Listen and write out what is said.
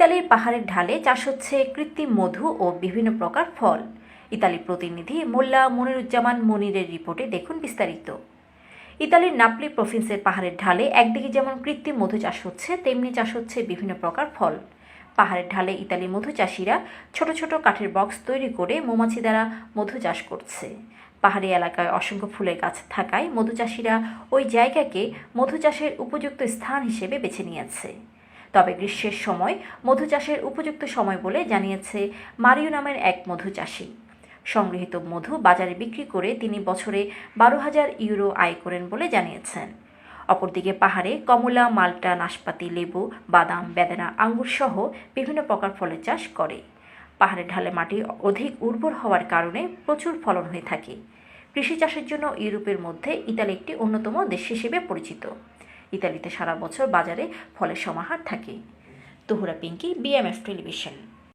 ইতালির পাহাড়ের ঢালে চাষ হচ্ছে কৃত্রিম মধু ও বিভিন্ন প্রকার ফল। ইতালি প্রতিনিধি মোল্লা মনিরুজ্জামান মনিরের রিপোর্টে দেখুন বিস্তারিত। ইতালির নাপলি প্রভিন্সের পাহাড়ের ঢালে একদিকে যেমন কৃত্রিম মধু চাষ হচ্ছে, তেমনি চাষ হচ্ছে বিভিন্ন প্রকার ফল। পাহাড়ের ঢালে ইতালি মধু চাষিরা ছোট ছোট কাঠের বক্স তৈরি করে মৌমাছি দ্বারা মধু চাষ করছে। পাহাড়ি এলাকায় অসংখ্য ফুলের গাছ থাকায় মধু চাষিরা ওই জায়গাকে মধু চাষের উপযুক্ত স্থান হিসেবে বেছে নিয়েছে। তবে গ্রীষ্মের সময় মধু চাষের উপযুক্ত সময় বলে জানিয়েছে মারিও নামের এক মধু চাষি সংগৃহীত মধু বাজারে বিক্রি করে তিনি বছরে বারো হাজার ইউরো আয় করেন বলে জানিয়েছেন। অপরদিকে পাহাড়ে কমলা, মাল্টা, নাশপাতি, লেবু, বাদাম, বেদানা, আঙ্গুর সহ বিভিন্ন প্রকার ফলের চাষ করে। পাহাড়ের ঢালে মাটি অধিক উর্বর হওয়ার কারণে প্রচুর ফলন হয়ে থাকে। কৃষি চাষের জন্য ইউরোপের মধ্যে ইতালি একটি অন্যতম দেশ হিসেবে পরিচিত। ইতালিতে সারা বছর বাজারে ফলের সমাহার থাকে। Tahura Pinki BMF television